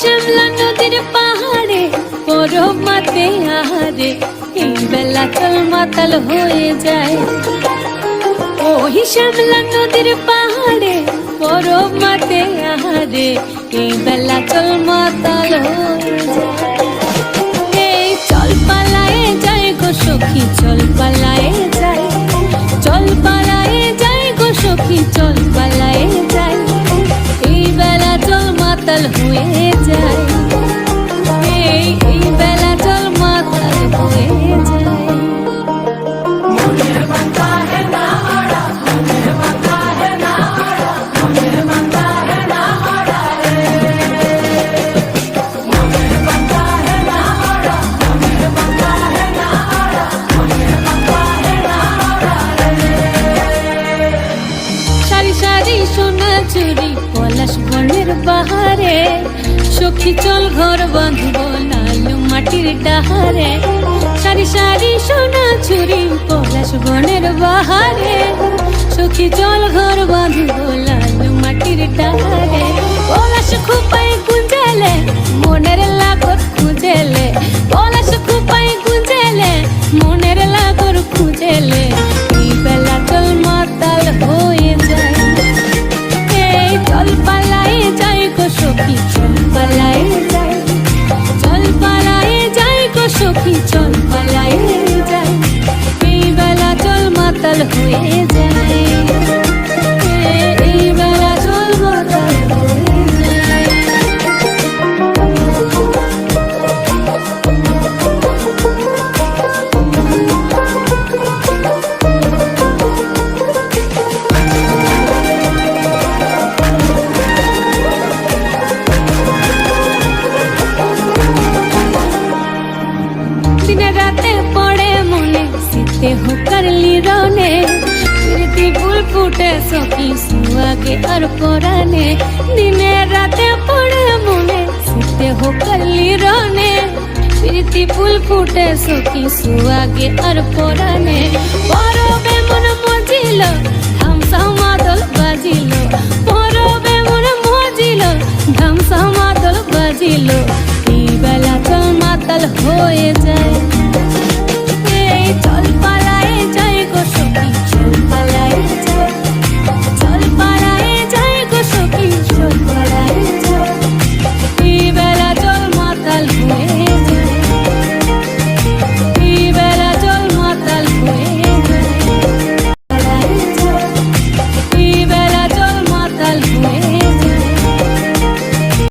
শ্যামলা নদীর পাহাড়ে পরব মাতে আহারে, এই বেলা চল মাতাল হয়ে যায়। ওই শ্যামলা নদীর পাহাড়ে পরব মাতে আহারে, এই বেলা চল মাতাল এই চল পালায়ে যায় গো সখী, চল পালায়ে যায়। চল পালায়ে যায় গো সখী, চল পালায়ে যায়। এই বেলা চল মাতাল হয়ে যায়। চুরি পলাশ বনের বাহারে। সখী চল ঘর বাঁধব লালু মাটির ডাহারে। সারি সারি সোনা চুরি পলাশ বনের বাহারে। সখী চল ঘর বাঁধব লালু মাটির ডাহারে। পলাশ খুপাই গুঞ্জেলে, মনের লাগর খুঁজেলে। পলাশ খুপাই গুঞ্জেলে, মনের লাগর খুঁজেলে। এই বেলা চল মাতাল হয়ে চল পালায়ে যাই গো সখী চল পালায়ে যাই চল পালায়ে যাই গো সখী চল পালায়ে যাই এই বেলা হয়ে যায়। রাতে পড়ে মনে, শীতে হুকার লিরনে প্রীতি ফুল ফুটে সখী সুয়াগে আর পরানে। দিনে রাতে পড়ে মনে, শীতে হুকার লিরনে প্রীতি ফুল ফুটে সখী সুয়াগে আর পরানে। পরবে মন মজিল, ধামসা মাদল বাজিল। পরবে মন মজিল, ধামসা মাদল বাজিল। বেলা চল মাতাল হয়ে যায়।